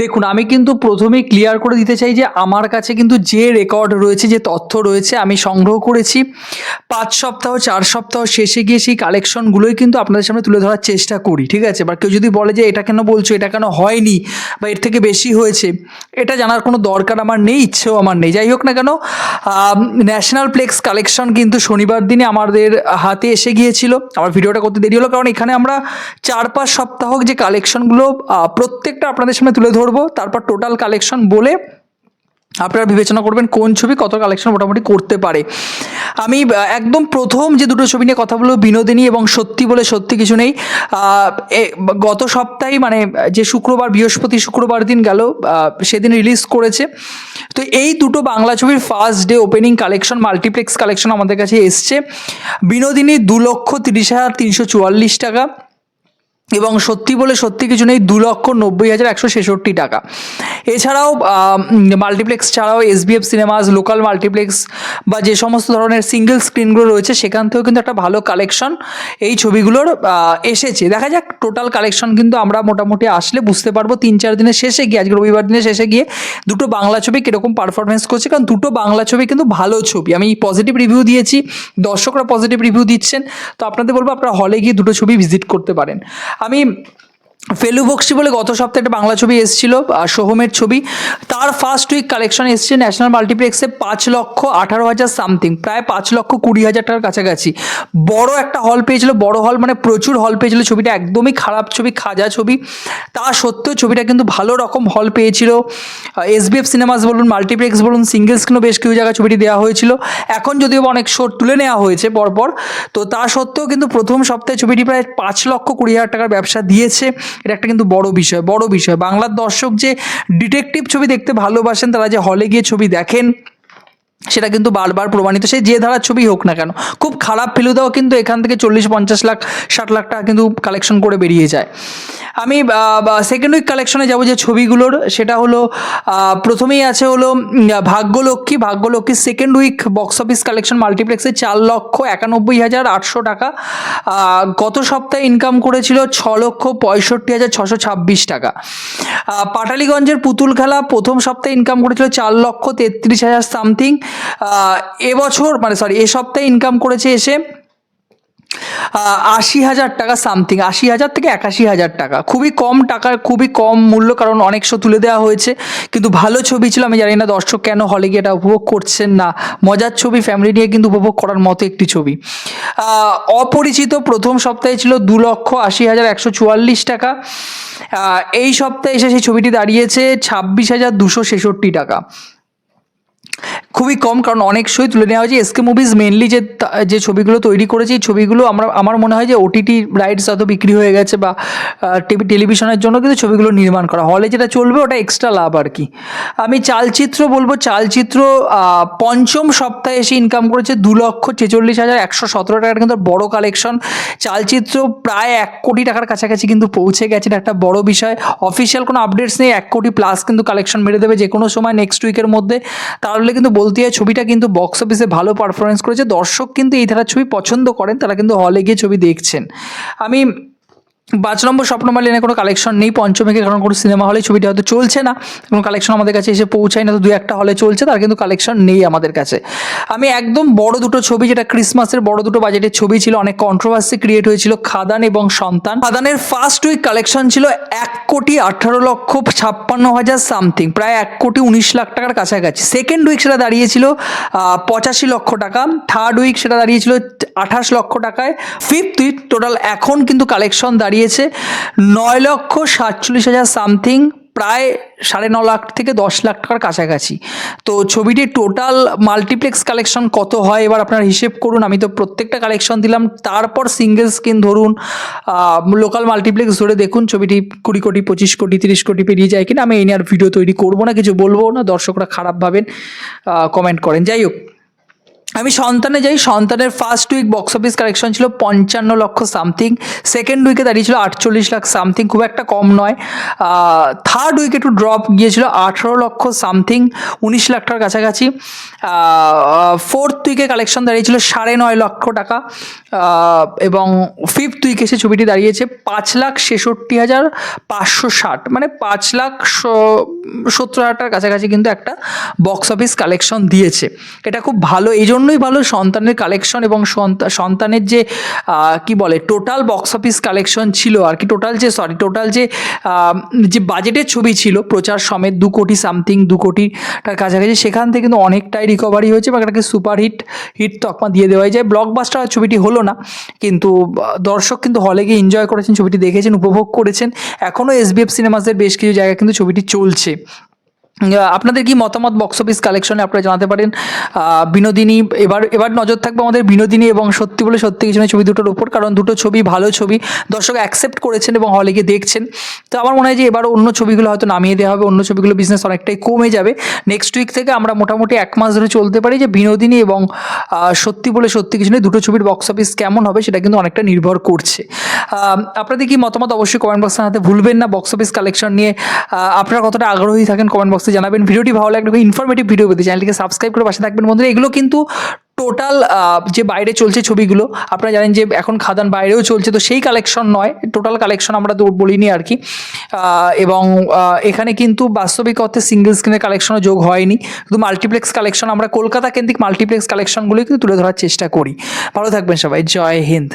দেখুন, আমি কিন্তু প্রথমেই ক্লিয়ার করে দিতে চাই যে আমার কাছে কিন্তু যে রেকর্ড রয়েছে, যে তথ্য রয়েছে, আমি সংগ্রহ করেছি। পাঁচ সপ্তাহ, চার সপ্তাহ শেষে গিয়ে সেই কালেকশনগুলোই কিন্তু আপনাদের সামনে তুলে ধরার চেষ্টা করি, ঠিক আছে? বা কেউ যদি বলে যে এটা কেন বলছো, এটা কেন হয়নি, বা এর থেকে বেশি হয়েছে, এটা জানার কোনো দরকার আমার নেই, ইচ্ছেও আমার নেই। যাই হোক না কেন ন্যাশনাল প্লেক্স কালেকশন কিন্তু শনিবার দিনে আমাদের হাতে এসে গিয়েছিল। আমার ভিডিওটা করতে দেরি হলো, কারণ এখানে আমরা চার পাঁচ সপ্তাহ যে কালেকশনগুলো প্রত্যেকটা আপনাদের সামনে তুলে ধরবো তারপর টোটাল কালেকশন বলে আপনারা বিবেচনা করবেন কোন ছবি কত কালেকশন মোটামুটি করতে পারে। আমি একদম প্রথম যে দুটো ছবি নিয়ে কথা বলব, বিনোদিনী এবং সত্যি বলে সত্যি কিছু নেই। গত সপ্তাহে মানে যে শুক্রবার, বৃহস্পতি শুক্রবার দিন গেল সেদিন রিলিজ করেছে। তো এই দুটো বাংলা ছবির first day opening collection multiplex collection আমাদের কাছে এসছে। বিনোদিনী দু লক্ষ তিরিশ হাজার তিনশো চুয়াল্লিশ টাকা। এবং সত্যি বলে সত্যি কিছু নেই, দু লক্ষ নব্বই হাজার একশো ছেষট্টি টাকা। এছাড়াও মাল্টিপ্লেক্স ছাড়াও S SVF cinemas local multiplex বা যে সমস্ত ধরনের সিঙ্গেল স্ক্রিনগুলো রয়েছে, সেখান থেকেও কিন্তু একটা ভালো কালেকশন এই ছবিগুলোর এসেছে। দেখা যাক টোটাল কালেকশন কিন্তু আমরা মোটামুটি আসলে বুঝতে পারব তিন চার দিনের শেষে গিয়ে, আজকে রবিবার দিনের শেষে গিয়ে দুটো বাংলা ছবি কীরকম পারফরমেন্স করছে, কারণ দুটো বাংলা ছবি কিন্তু ভালো ছবি। আমি পজিটিভ রিভিউ দিয়েছি, দর্শকরা পজিটিভ রিভিউ দিচ্ছেন, তো আপনাদের বলব আপনারা হলে গিয়ে দুটো ছবি ভিজিট করতে পারেন। আমি ফেলু বক্সি বলে গত সপ্তাহে একটা বাংলা ছবি এসেছিল সোহমের ছবি। তার ফার্স্ট উইক কালেকশন এসছে ন্যাশনাল মাল্টিপ্লেক্সে পাঁচ লক্ষ আঠারো হাজার সামথিং প্রায় পাঁচ লক্ষ কুড়ি হাজার টাকার কাছাকাছি। বড় একটা হল পেয়েছিল, বড় হল মানে প্রচুর হল পেয়েছিল, ছবিটা একদমই খারাপ ছবি, খাজা ছবি। তা সত্ত্বেও ছবিটা কিন্তু ভালো রকম হল পেয়েছিল। এসবিএফ সিনেমাস বলুন মাল্টিপ্লেক্স বলুন সিঙ্গেল স্ক্রিনও বেশ কিছু জায়গায় ছবিটি দেওয়া হয়েছিল। এখন যদিও অনেক শোট তুলে নেওয়া হয়েছে পরপর, তো তা সত্ত্বেও কিন্তু প্রথম সপ্তাহে ছবিটি প্রায় পাঁচ লক্ষ কুড়ি হাজার টাকার ব্যবসা দিয়েছে। এটা একটা কিন্তু বড় বিষয় বড় বিষয়। বাংলার দর্শক যে ডিটেকটিভ ছবি দেখতে ভালোবাসেন, তারা যে হলে গিয়ে ছবি দেখেন, সেটা কিন্তু বারবার প্রমাণিত। সে যে ধারার ছবি হোক না কেন, খুব খারাপ ফেলুদাও কিন্তু এখান থেকে চল্লিশ, পঞ্চাশ লাখ, ষাট লাখ টাকা কিন্তু কালেকশন করে বেরিয়ে যায়। আমি সেকেন্ড উইক কালেকশনে যাব যে ছবিগুলোর, সেটা হলো প্রথমেই আছে হলো Bhagyalakshmi. ভাগ্যলক্ষ্মীর second week box office collection মাল্টিপ্লেক্সে চার লক্ষ একানব্বই হাজার আটশো টাকা। গত সপ্তাহে ইনকাম করেছিল ছ লক্ষ পঁয়ষট্টি হাজার ছশো ছাব্বিশ টাকা। পাটালিগঞ্জের পুতুল খেলা প্রথম সপ্তাহে ইনকাম করেছিল চার লক্ষ তেত্রিশ হাজার সামথিং এবছর মানে সরি এ সপ্তাহে ইনকাম করেছে এসে আশি হাজার টাকা সামথিং, আশি হাজার থেকে একাশি হাজার টাকা। খুবই কম টাকার, খুবই কম মূল্য, কারণ অনেক শো তুলে দেওয়া হয়েছে। কিন্তু ভালো ছবি ছিল, আমি জানি না দর্শক কেন হলে গিয়ে এটা উপভোগ করছেন না। মজার ছবি, ফ্যামিলি নিয়ে কিন্তু উপভোগ করার মতো একটি ছবি। অপরিচিত প্রথম সপ্তাহে ছিল দু লক্ষ আশি হাজার একশো চুয়াল্লিশ টাকা। এই সপ্তাহে এসে সেই ছবিটি দাঁড়িয়েছে ছাব্বিশ হাজার দুশো ছেষট্টি টাকা। খুবই কম, কারণ অনেক শোই তুলে নেওয়া হয়েছে। এসকে মুভিজ মেনলি যে যে ছবিগুলো তৈরি করেছে, এই ছবিগুলো আমরা, আমার মনে হয় যে ওটিটি রাইটস হয়তো বিক্রি হয়ে গেছে বা টিভি টেলিভিশনের জন্য কিন্তু ছবিগুলো নির্মাণ করা। হলে যেটা চলবে, ওটা এক্সট্রা লাভ আর কি। আমি চালচিত্র বলব, চালচিত্র পঞ্চম সপ্তাহে এসে ইনকাম করেছে দু লক্ষ ছেচল্লিশ হাজার একশো সতেরো টাকার কিন্তু বড় কালেকশন চালচিত্র প্রায় এক কোটি টাকার কাছাকাছি কিন্তু পৌঁছে গেছে। এটা একটা বড় বিষয়। অফিসিয়াল কোনো আপডেটস নেই, এক কোটি প্লাস কিন্তু কালেকশন মেরে দেবে যে কোনো সময় নেক্সট উইকের মধ্যে। তাহলে কিন্তু বলতে ছবিটা কিন্তু বক্স অফিসে ভালো পারফরমেন্স করেছে। দর্শক কিন্তু এই ধারার ছবি পছন্দ করেন, তারা কিন্তু হলে গিয়ে ছবি দেখছেন। আমি পাঁচ নম্বর স্বপ্নমালী এনে কোনো কালেকশন নেই। পঞ্চমীকে কারণ কোনো সিনেমা হলে ছবিটা হয়তো চলছে না। কোনো কালেকশন আমাদের কাছে এসে পৌঁছায় না তো দু একটা হলে চলছে, তার কিন্তু কালেকশন নেই আমাদের কাছে। আমি একদম বড় দুটো ছবি, যেটা ক্রিসমাসের বড় দুটো বাজেটের ছবি ছিল, অনেক কন্ট্রোভার্সি ক্রিয়েট হয়েছিল, খাদান এবং সন্তান। খাদানের ফার্স্ট উইক কালেকশন ছিল এক কোটি আঠারো লক্ষ ছাপ্পান্ন হাজার সামথিং প্রায় এক কোটি উনিশ লাখ টাকার কাছাকাছি। সেকেন্ড উইক সেটা দাঁড়িয়েছিল পঁচাশি লক্ষ টাকা। থার্ড উইক সেটা দাঁড়িয়েছিল আঠাশ লক্ষ টাকায় উইক টোটাল এখন কিন্তু কালেকশন দাঁড়িয়েছে নয় লক্ষ সাতচল্লিশ হাজার সামথিং প্রায় সাড়ে ন লাখ থেকে দশ লাখ টাকার কাছাকাছি। তো ছবিটির টোটাল মাল্টিপ্লেক্স কালেকশন কত হয় এবার আপনার হিসেব করুন, আমি তো প্রত্যেকটা কালেকশন দিলাম, তারপর সিঙ্গেল স্ক্রিন ধরুন লোকাল মাল্টিপ্লেক্স ধরে দেখুন, ছবিটি কুড়ি কোটি, পঁচিশ কোটি, তিরিশ কোটি পেরিয়ে যায় কিনা, আমি এই নিয়ে আর ভিডিও তৈরি করব না, কিছু বলব না, দর্শকরা খারাপ ভাবেন কমেন্ট করেন। যাই হোক আমি সন্তানে যাই, সন্তানের first week box office collection ছিল পঞ্চান্ন লক্ষ সামথিং সেকেন্ড উইকে দাঁড়িয়েছিল আটচল্লিশ লাখ সামথিং খুব একটা কম নয়। থার্ড উইকে একটু ড্রপ গিয়েছিল আঠেরো লক্ষ সামথিং উনিশ লাখ টাকার কাছাকাছি। ফোর্থ উইকে কালেকশন দাঁড়িয়েছিল সাড়ে নয় লক্ষ টাকা। এবং ফিফথ উইকে সে ছবিটি দাঁড়িয়েছে পাঁচ লাখ ছেষট্টি হাজার পাঁচশো ষাট। মানে পাঁচ লাখ সত্তর হাজার টাকার কাছাকাছি কিন্তু একটা বক্স অফিস কালেকশন দিয়েছে। এটা খুব ভালো। এই জন্যই ভালো সন্তানের কালেকশন এবং সন্তা- সন্তানের যে কি বলে টোটাল বক্স অফিস কালেকশন ছিল আর কি টোটাল যে সরি টোটাল যে যে বাজেটের ছবি ছিল, প্রচার সমেত দু কোটি সামথিং দু কোটিটার কাছাকাছি, সেখান থেকে কিন্তু অনেকটাই রিকভারি হয়েছে বা এটাকে সুপার হিট তকমা দিয়ে দেওয়াই যায়। ব্লকবাস্টার ছবিটি হলো না, কিন্তু দর্শক কিন্তু হলে গিয়ে এনজয় করেছেন, ছবিটি দেখেছেন, উপভোগ করেছেন। এখনও এসবিএফ সিনেমাসের বেশ কিছু জায়গায় কিন্তু ছবিটি চলছে। আপনাদের কি মতামত বক্স অফিস কালেকশনে আপনারা জানাতে পারেন? বিনোদিনী, এবার এবার নজর থাকবে আমাদের বিনোদিনী এবং সত্যি বলে সত্যি কিছু ছবি দুটোর উপর, কারণ দুটো ছবি ভালো ছবি, দর্শক অ্যাকসেপ্ট করেছেন এবং হলে গিয়ে দেখছেন। তো আমার মনে হয় যে এবার অন্য ছবিগুলো হয়তো নামিয়ে দেওয়া হবে, অন্য ছবিগুলো বিজনেস অনেকটাই কমে যাবে। নেক্সট উইক থেকে আমরা মোটামুটি এক মাস ধরে চলতে পারি যে বিনোদিনী এবং সত্যি বলে সত্যি কিছু দুটো ছবির বক্স অফিস কেমন হবে সেটা কিন্তু অনেকটা নির্ভর করছে। আপনাদের কি মতামত অবশ্যই কমেন্ট বক্সে হাতে ভুলবেন না। বক্স অফিস কালেকশন নিয়ে আপনারা কতটা আগ্রহী থাকেন কমেন্ট বক্সে জানাবেন। ভিডিওটি ভালো লাগলে ইনফরমেটিভ ভিডিও পেতে চ্যানেলটিকে সাবস্ক্রাইব করে পাশে থাকবেন। বন্ধুরা, এগুলো কিন্তু টোটাল যে বাইরে চলছে ছবিগুলো, আপনারা জানেন যে এখন খাদান বাইরেও চলছে, তো সেই কালেকশন নয় টোটাল কালেকশন আমরা তো বলিনি আর কি। এবং এখানে কিন্তু বাস্তবিক অর্থে সিঙ্গেল স্ক্রিনের কালেকশনও যোগ হয়নি। শুধু মাল্টিপ্লেক্স কালেকশন আমরা কলকাতা কেন্দ্রিক মাল্টিপ্লেক্স কালেকশনগুলোই কিন্তু তুলে ধরার চেষ্টা করি। ভালো থাকবেন সবাই। জয় হিন্দ।